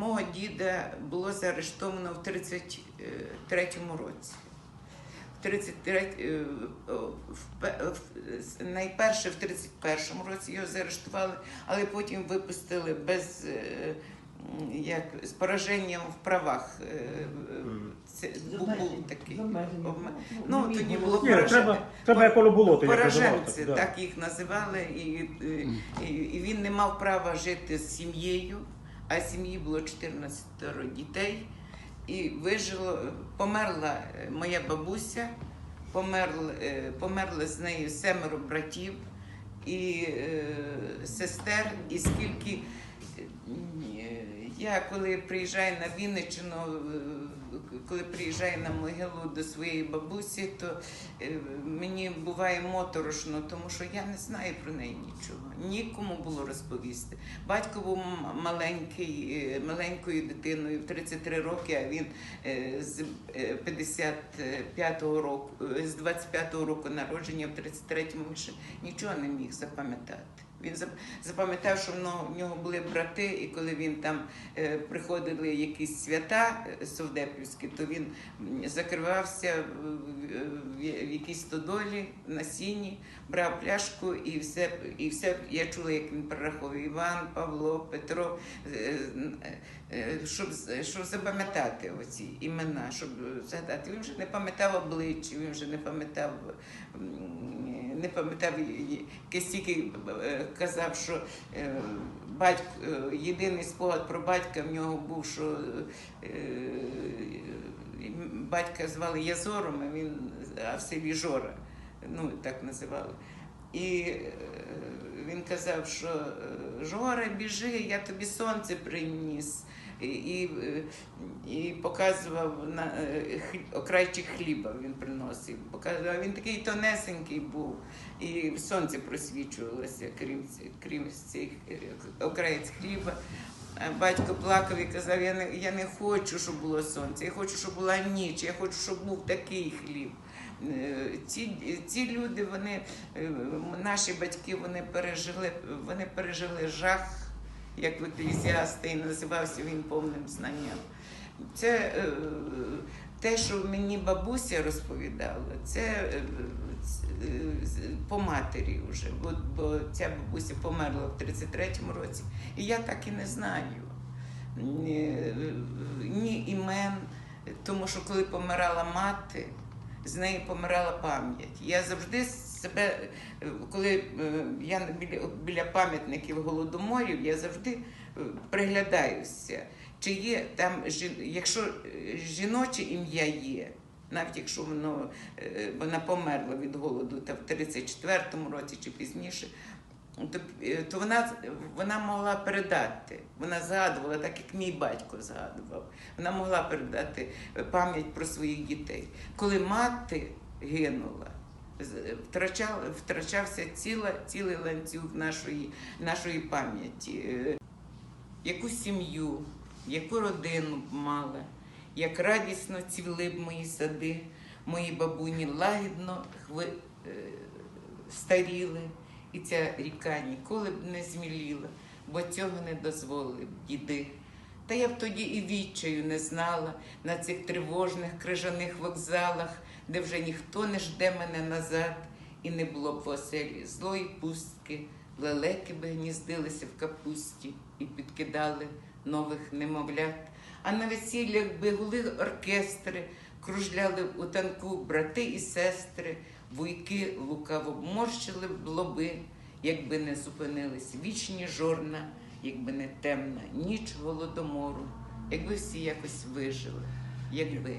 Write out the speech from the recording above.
мого діда було заарештовано в 33-му році. В 33, е, найперше в 31-му році його заарештували, але потім випустили без е, як з пораженням в правах. Е, Це був, був такий. Ну, тоді було Ні, пораження. треба, треба як воно було, то Пораженці, так їх називали, і, і, і він не мав права жити з сім'єю, а сім'ї було 14 дітей. І вижило, померла е, моя бабуся, померли, е, померли з нею семеро братів і е, сестер, і скільки. е, Я коли приїжджаю на Вінниччину, коли приїжджаю на могилу до своєї бабусі, то е, мені буває моторошно, тому що я не знаю про неї нічого. Нікому було розповісти. Батько був маленький, е, маленькою дитиною в 33 роки, а він е, з е, 55-го року, з 25-го року народження, в 33-му ще нічого не міг запам'ятати. Він запам'ятав, що в нього- були брати, і коли він там е, приходили якісь свята е, совдепівські, то він закривався в, якійсь стодолі на сіні, брав пляшку і все, і все. Я чула, як він перераховував Іван, Павло, Петро, е, е, щоб, щоб запам'ятати оці імена, щоб згадати. Він вже не пам'ятав обличчя, він вже не пам'ятав. Не пам'ятав, якийсь е, казав, що е, батько, е, єдиний спогад про батька в нього був, що е, батька звали Язором, а він а в селі Жора, ну так називали. І е, він казав, що е, Жора, біжи, я тобі сонце приніс. І, і, показував на е, окрайчик хліба він приносив. Показував, він такий тонесенький був, і сонце просвічувалося, крім, крім цих окраєць хліба. А Батько плакав і казав: я не, я не хочу, щоб було сонце, я хочу, щоб була ніч, я хочу, щоб був такий хліб. Е, Ці, ці люди, вони, е, наші батьки, вони пережили, вони пережили жах, як в еклезіаста, і називався він повним знанням. Це е, те, що мені бабуся розповідала, це е, е, по матері вже, бо, бо ця бабуся померла в 33-му році, і я так і не знаю ні, ні імен, тому що коли помирала мати, з неї помирала пам'ять. Я завжди себе, коли е, я біля, біля пам'ятників голодоморів, я завжди е, приглядаюся, чи є там, якщо е, жіноче ім'я є. Навіть якщо воно, е, вона померла від голоду та в 34-му році чи пізніше, то, е, то вона, вона могла передати. Вона згадувала, так як мій батько згадував. Вона могла передати пам'ять про своїх дітей. Коли мати гинула, втрачав, втрачався ціла, цілий ланцюг нашої, нашої пам'яті. Е, Яку сім'ю, яку родину мала, як радісно цвіли б мої сади, мої бабуні лагідно хви, е, старіли, і ця ріка ніколи б не зміліла, бо цього не дозволили б діди. Та я б тоді і відчаю не знала на цих тривожних крижаних вокзалах, де вже ніхто не жде мене назад, і не було б в оселі злої пустки, лелеки би гніздилися в капусті і підкидали нових немовлят. А на весіллях би гули оркестри, кружляли у танку брати і сестри, вуйки лукаво морщили б лоби, якби не зупинились вічні жорна, якби не темна ніч голодомору, якби всі якось вижили, якби.